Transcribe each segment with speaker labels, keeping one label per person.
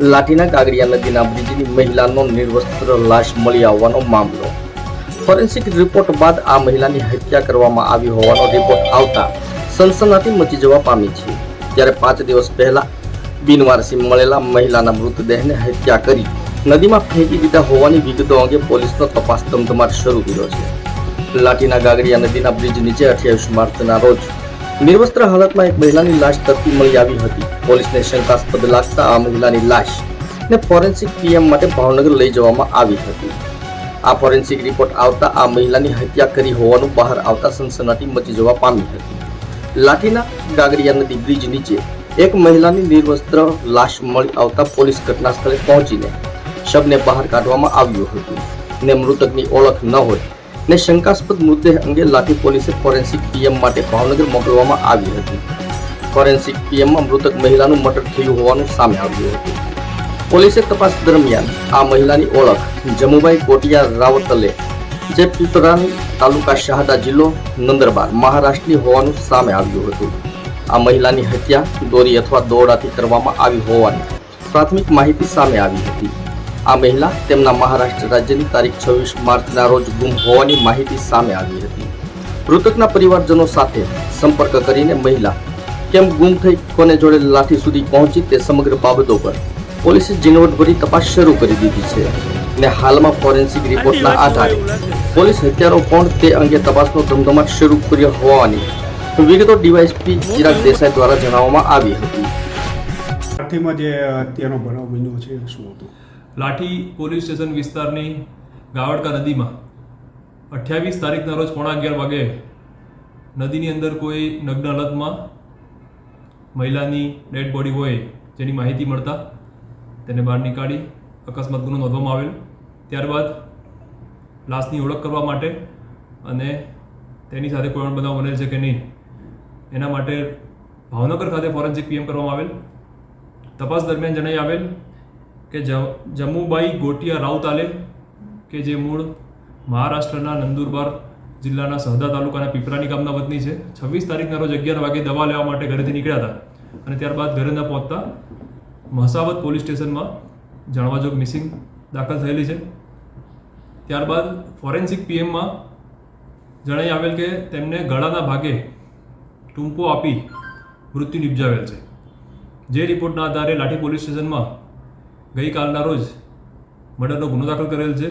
Speaker 1: લાઠીના કાગડિયા નદીના બ્રિજની મહિલાનો નિર્વસ્ત્ર લાશ મળી આવવાનો મામલો. ફોરેન્સિક રિપોર્ટ બાદ આ મહિલાની હત્યા કરવામાં આવી હોવાનો રિપોર્ટ આવતા સનસનાટી મચી જવા પામી છે. ત્યારે પાંચ દિવસ પહેલા બિનવારસી મળેલા મહિલાના મૃતદેહને હત્યા કરી નદીમાં ફેંકી દીધા હોવાની વિગતો અંગે પોલીસનો તપાસ ધમધમાટ શરૂ કર્યો છે. લાઠીના ગાગડિયા નદીના બ્રિજ નીચે અઠ્યાવીસ માર્ચના રોજ નિર્વસ્ત્ર હાલતમાં એક મહિલાની લાશ તરફી મળી આવી હતી. પોલીસને શંકાસ્પદ લાગતા આ મહિલાની લાશ ને ફોરેન્સિક પીએમ માટે ભાવનગર લઈ જવામાં આવી હતી. આ ફોરેન્સિક રિપોર્ટ આવતા આ મહિલાની હત્યા કરી હોવાનું બહાર આવતા સનસનાટી મચી જવા પામી હતી. લાઠીના ગાગરિયા નદી બ્રિજ નીચે એક મહિલાની નિર્વસ્ત્ર લાશ મળી આવતા પોલીસ ઘટના સ્થળે પહોંચીને શબને બહાર કાઢવામાં આવ્યું હતું. ને મૃતકની ઓળખ ન હોય ને શંકાસ્પદ મૃતદેહ અંગે લાઠી પોલીસે ફોરેન્સિક પીએમ માટે ભાવનગર મોકલવામાં આવી હતી. ફોરેન્સિક પીએમમાં મૃતક મહિલાનું મર્ડર થયું હોવાનું સામે આવ્યું હતું. પોલીસે તપાસ દરમિયાન આ મહિલાની ઓળખ જમુભાઈ કોટિયા રાવતલે, જે પિતરાની તાલુકા શાહદા જિલ્લો નંદરબાર, મહારાષ્ટ્રની હોવાનું સામે આવ્યું હતું. આ મહિલાની હત્યા દોરી અથવા દોરડાથી કરવામાં આવી હોવાની પ્રાથમિક માહિતી સામે આવી હતી. આ મહિલા તેમના મહારાષ્ટ્ર રાજ્યની તારીખ છવ્વીસ માર્ચના રોજ ગુમ હોવાની માહિતી સામે આવી હતી. મૃતકના પરિવારજનો સાથે સંપર્ક કરીને મહિલા કેમ ગુમ થઈ, કોને જોડે લાઠી સુધી પહોંચી તે સમગ્ર બાબતો પર પોલીસે ઝીણવટભરી તપાસ શરૂ કરી દીધી છે ને હાલમાં ફોરેન્સિક રિપોર્ટના આધારે પોલીસ હત્યારો કોણ તે અંગે તપાસનો ધમધમાટ શરૂ કર્યો હોવાની વિગતો ડીવાયસપી ચિરાગ દેસાઈ દ્વારા જણાવવામાં આવી હતી.
Speaker 2: જે અત્યારનો બનાવ બન્યો છે, શું હતું?
Speaker 3: લાઠી પોલીસ સ્ટેશન વિસ્તારની ગાવડકા નદીમાં. અઠ્યાવીસ તારીખના રોજ પોણા અગિયાર વાગે નદીની અંદર કોઈ નગ્ન હાલતમાં મહિલાની ડેડ બોડી હોય જેની માહિતી મળતા તેને બહાર નીકાળી અકસ્માત ગુનો નોંધવામાં આવેલ. ત્યારબાદ લાશની ઓળખ કરવા માટે અને તેની સાથે કોઈ પણ બનાવ બનેલ છે કે નહીં, એના માટે ભાવનગર ખાતે ફોરેન્સિક પીએમ કરવામાં આવેલ. તપાસ દરમિયાન જણાઈ આવેલ કે જ- જમ્મુબાઈ ગોટિયા રાઉતાલે કે જે મૂળ મહારાષ્ટ્રના નંદુરબાર જિલ્લાના સહદા તાલુકાના પીપરાની ગામના વતની છે. છવ્વીસ તારીખના રોજ અગિયાર વાગે દવા લેવા માટે ઘરેથી નીકળ્યા હતા. અને ત્યારબાદ ઘરે ન પહોંચતા મહસાવત પોલીસ સ્ટેશનમાં જાણવાજોગ મિસિંગ દાખલ થયેલી છે. ત્યારબાદ ફોરેન્સિક પીએમમાં જણાઈ આવેલ કે તેમને ગળાના ભાગે ટૂંકો આપી મૃત્યુ નિપજાવેલ છે. જે રિપોર્ટના આધારે લાઠી પોલીસ સ્ટેશનમાં ગઈકાલના રોજ મર્ડરનો ગુનો દાખલ કરેલ છે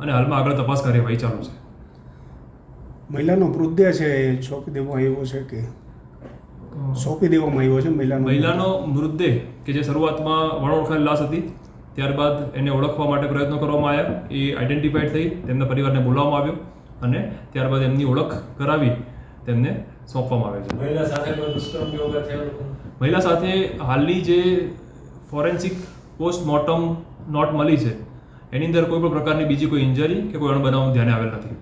Speaker 3: અને હાલમાં આગળ તપાસ કાર્યવાહી ચાલુ છે.
Speaker 2: મહિલાનો મૃતદેહ છે એ સોંપી દેવામાં આવ્યો છે કે સોંપી દેવામાં આવ્યો છે મહિલાનો
Speaker 3: મહિલાનો મૃતદેહ કે જે શરૂઆતમાં વણોળખાયેલ લાશ હતી ત્યારબાદ એને ઓળખવા માટે પ્રયત્નો કરવામાં આવ્યા એ આઈડેન્ટિફાઈડ થઈ તેમના પરિવારને બોલાવવામાં આવ્યો અને ત્યારબાદ એમની ઓળખ કરાવી તેમને સોંપવામાં આવે છે.
Speaker 4: મહિલા સાથે?
Speaker 3: મહિલા સાથે હાલની જે ફોરેન્સિક પોસ્ટમોર્ટમ નોટ મળી છે. એની અંદર કોઈ પણ પ્રકારની બીજી કોઈ ઇન્જરી કે કોઈ અણબનાવ ધ્યાને આવેલ નથી.